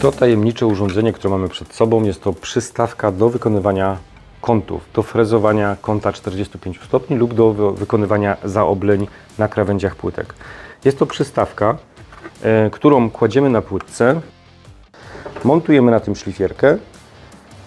To tajemnicze urządzenie, które mamy przed sobą, jest to przystawka do wykonywania kątów, do frezowania kąta 45 stopni lub do wy- wykonywania zaobleń na krawędziach płytek. Jest to przystawka, e, którą kładziemy na płytce, montujemy na tym szlifierkę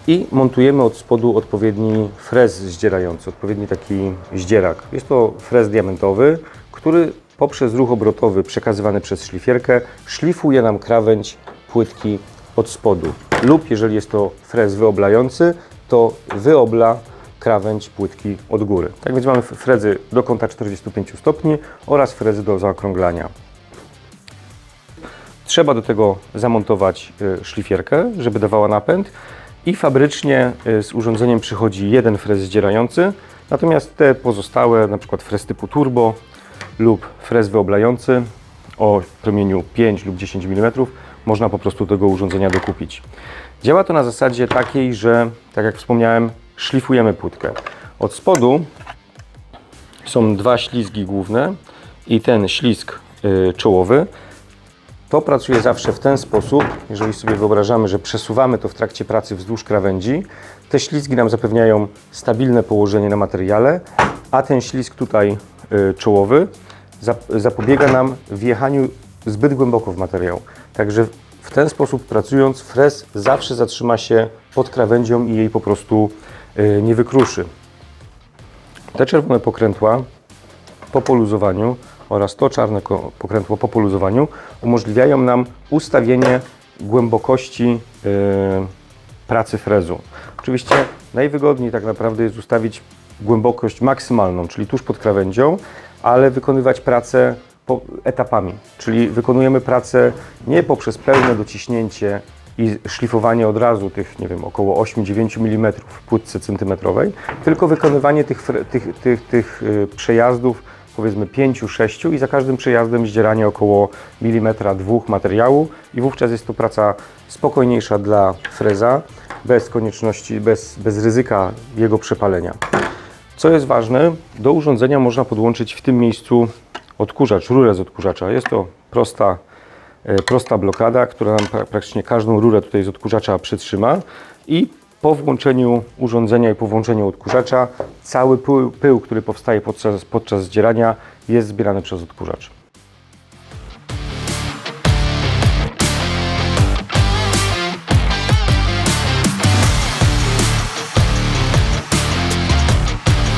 i montujemy od spodu odpowiedni frez zdzierający, odpowiedni taki zdzierak. Jest to frez diamentowy, który poprzez ruch obrotowy przekazywany przez szlifierkę szlifuje nam krawędź płytki od spodu. Lub jeżeli jest to frez wyoblający, to wyobla krawędź płytki od góry. Tak więc mamy frezy do kąta 45 stopni oraz frezy do zaokrąglania. Trzeba do tego zamontować y, szlifierkę, żeby dawała napęd i fabrycznie y, z urządzeniem przychodzi jeden frez zdzierający, natomiast te pozostałe, na przykład frez typu turbo lub frez wyoblający o promieniu 5 lub 10 mm, można po prostu tego urządzenia dokupić. Działa to na zasadzie takiej, że tak jak wspomniałem, szlifujemy płytkę. Od spodu są dwa ślizgi główne i ten ślizg y, czołowy to pracuje zawsze w ten sposób, jeżeli sobie wyobrażamy, że przesuwamy to w trakcie pracy wzdłuż krawędzi, te ślizgi nam zapewniają stabilne położenie na materiale, a ten ślizg tutaj czołowy zap- zapobiega nam wjechaniu zbyt głęboko w materiał. Także w ten sposób pracując, frez zawsze zatrzyma się pod krawędzią i jej po prostu y, nie wykruszy. Te czerwone pokrętła po poluzowaniu oraz to czarne pokrętło po poluzowaniu umożliwiają nam ustawienie głębokości yy, pracy frezu. Oczywiście najwygodniej tak naprawdę jest ustawić głębokość maksymalną, czyli tuż pod krawędzią, ale wykonywać pracę etapami, czyli wykonujemy pracę nie poprzez pełne dociśnięcie i szlifowanie od razu tych, nie wiem, około 8-9 mm w płytce centymetrowej, tylko wykonywanie tych, tych, tych, tych y, przejazdów powiedzmy 5-6 i za każdym przejazdem zdzieranie około milimetra dwóch materiału i wówczas jest to praca spokojniejsza dla freza, bez konieczności, bez, bez ryzyka jego przepalenia. Co jest ważne, do urządzenia można podłączyć w tym miejscu odkurzacz, rurę z odkurzacza. Jest to prosta, e, prosta blokada, która nam pra- praktycznie każdą rurę tutaj z odkurzacza przytrzyma i po włączeniu urządzenia i po włączeniu odkurzacza cały pył, pył który powstaje podczas, podczas zdzierania jest zbierany przez odkurzacz.